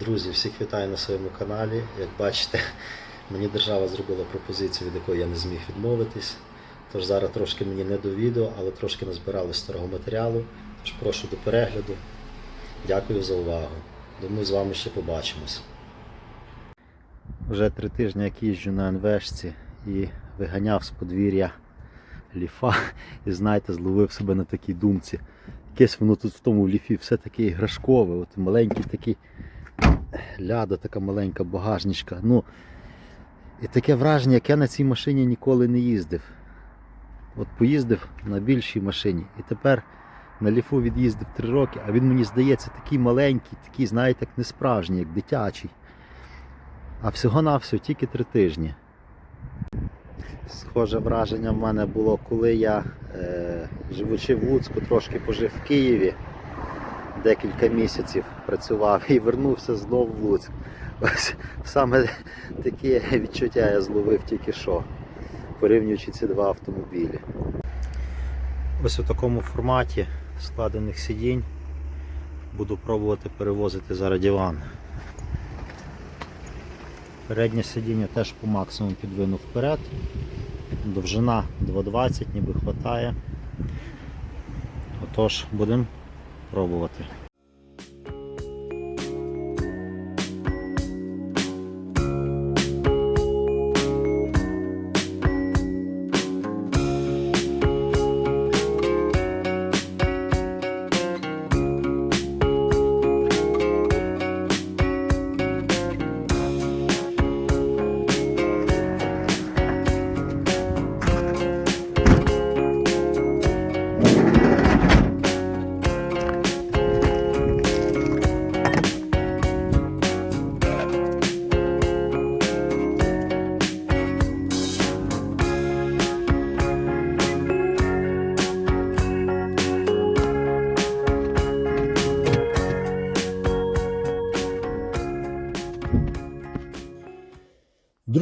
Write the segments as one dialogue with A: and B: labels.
A: Друзі, всіх вітаю на своєму каналі. Як бачите, мені держава зробила пропозицію, від якої я не зміг відмовитись. Тож зараз трошки мені не до відео, але трошки назбирали старого матеріалу. Тож прошу до перегляду. Дякую за увагу. Думаю, з вами ще побачимось. Вже три тижні як їжджу на НВшці і виганяв з подвір'я ліфа. І знаєте, зловив себе на такій думці. Якесь воно тут в тому ліфі все таке іграшкове, от маленький такий ляда, така маленька багажничка. Ну, і таке враження, як я на цій машині ніколи не їздив. От поїздив на більшій машині. І тепер на ліфу від'їздив 3 роки, а він мені здається такий маленький, такий, знаєте, як не справжній, як дитячий. А всього-навсього тільки 3 тижні. Схоже враження в мене було, коли я, е, живучи в Луцьку, трошки пожив в Києві, декілька місяців працював і вернувся знову в Луцьк. Ось саме таке відчуття я зловив тільки що, порівнюючи ці два автомобілі. Ось у такому форматі складених сидінь буду пробувати перевозити зараз диван. Переднє сидіння теж по максимуму підвинув вперед. Довжина 2,20 ніби хватає. Отож, будемо пробувати.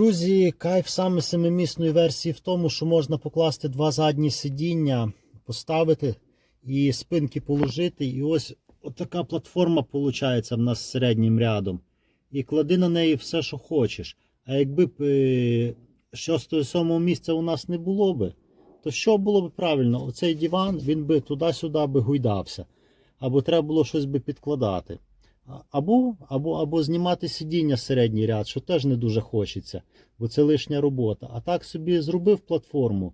A: Друзі, кайф саме семимісної версії в тому, що можна покласти два задні сидіння, поставити і спинки положити. І ось така платформа виходить в нас з середнім рядом. І клади на неї все, що хочеш. А якби б е, шостого сьомого місця у нас не було би, то що було б правильно? Оцей диван він би туди-сюди би гуйдався. Або треба було щось би підкладати. Або, або, або знімати сидіння середній ряд, що теж не дуже хочеться, бо це лишня робота. А так собі зробив платформу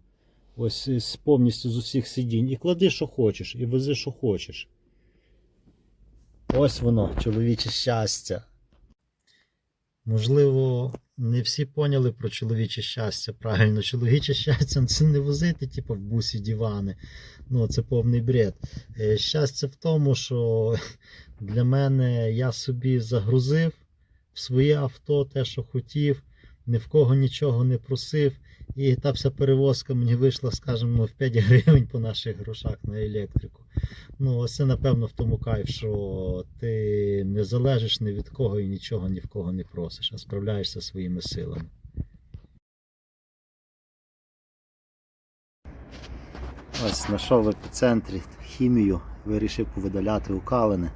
A: ось повністю з усіх сидінь і клади, що хочеш, і вези, що хочеш. Ось воно, чоловіче щастя. Можливо, не всі поняли про чоловіче щастя. Правильно, чоловіче щастя це не возити, типу, в бусі дивани. Ну, це повний бред. Е, Щастя в тому, що для мене я собі загрузив в своє авто те, що хотів, ні в кого нічого не просив. І та вся перевозка мені вийшла, скажімо, в 5 гривень по наших грошах на електрику. Ну, це, напевно, в тому кайф, що ти не залежиш ні від кого і нічого ні в кого не просиш, а справляєшся своїми силами. Ось знайшов в епіцентрі хімію, вирішив повидаляти укалини.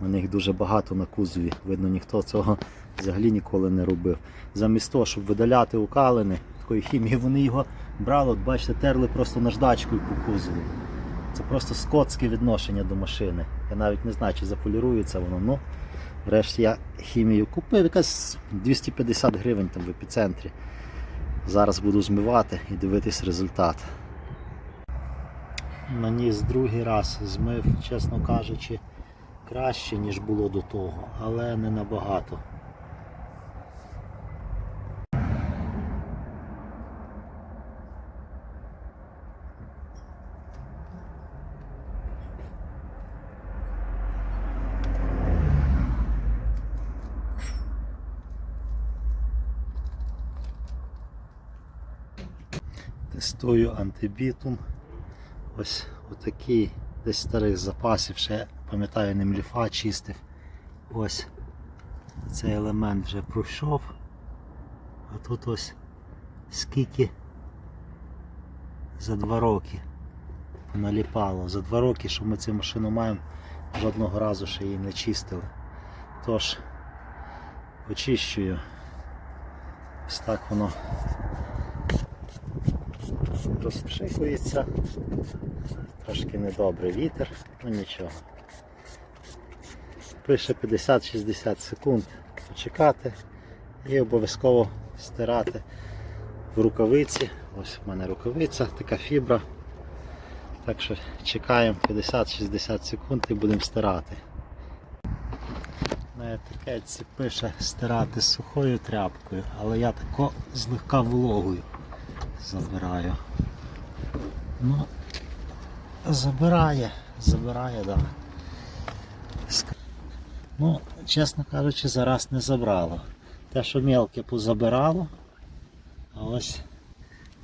A: У них дуже багато на кузові. Видно, ніхто цього взагалі ніколи не робив. Замість того, щоб видаляти укалини такої хімії, вони його брали, от бачите, терли просто наждачкою по кузову. Це просто скотське відношення до машини. Я навіть не знаю, чи заполірується воно. Ну, врешті я хімію купив, якась 250 гривень там в епіцентрі. Зараз буду змивати і дивитись результат. Наніс другий раз змив, чесно кажучи, краще, ніж було до того, але не набагато. Тестую антибітум. Ось отакий десь старих запасів, ще пам'ятаю, ним ліфа чистив. Ось цей елемент вже пройшов. А тут ось скільки за два роки наліпало. За два роки, що ми цю машину маємо, жодного разу ще її не чистили. Тож, очищую. Ось так воно розпшикується. Трошки недобрий вітер, ну нічого. Пише 50-60 секунд почекати і обов'язково стирати в рукавиці. Ось в мене рукавиця, така фібра. Так що чекаємо 50-60 секунд і будемо стирати. На етикетці пише стирати сухою тряпкою, але я тако злегка вологою забираю. Ну, забирає, забирає, так. Да. Ну, чесно кажучи, зараз не забрало. Те, що мелке позабирало, а ось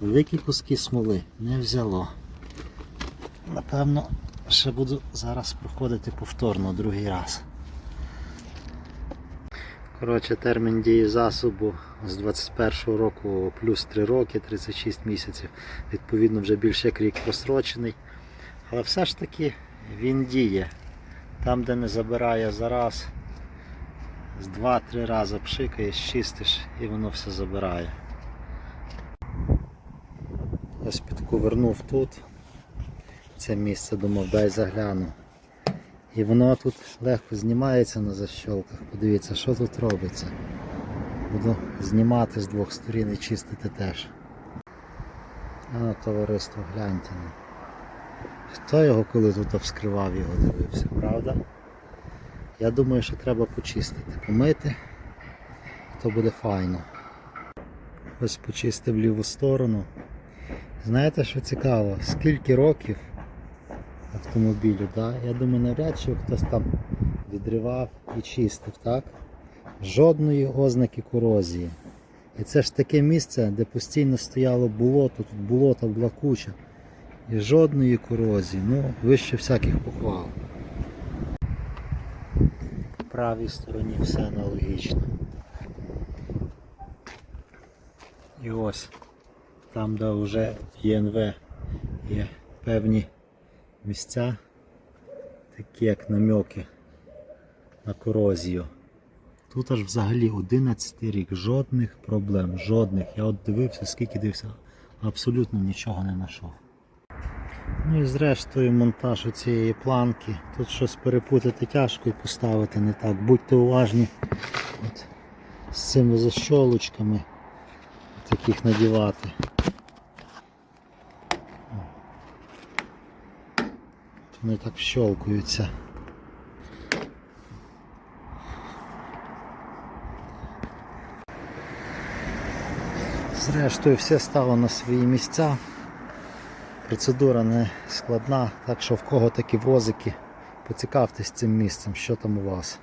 A: великі куски смоли не взяло. Напевно, ще буду зараз проходити повторно другий раз. Коротше, термін дії засобу з 21-го року плюс 3 роки, 36 місяців. Відповідно, вже більше як рік просрочений. Але все ж таки він діє. Там, де не забирає зараз, з 2-3 рази пшикаєш, чистиш і воно все забирає. Ось підковернув тут. Це місце думав, дай загляну. І воно тут легко знімається на защолках. Подивіться, що тут робиться. Буду знімати з двох сторін і чистити теж. А товариство, гляньте. Хто його коли тут вскривав його дивився, правда? Я думаю, що треба почистити, помити, то буде файно. Ось почистив ліву сторону. Знаєте, що цікаво? Скільки років автомобілю, да? я думаю, навряд чи хтось там відривав і чистив, так? Жодної ознаки корозії. І це ж таке місце, де постійно стояло болото, тут болота була куча. І жодної корозії, ну, вище всяких похвал. В правій стороні все аналогічно. І ось там, де вже ЄНВ є певні місця, такі як намьоки на корозію. Тут аж взагалі 11 рік, жодних проблем, жодних. Я от дивився, скільки дивився, абсолютно нічого не знайшов. Ну і зрештою монтаж цієї планки. Тут щось перепутати тяжко і поставити не так. Будьте уважні от, з цими защолочками, таких надівати. Вони так вщолкуються. Зрештою все стало на свої місця. Процедура не складна, так що в кого такі возики, поцікавтесь цим місцем, що там у вас.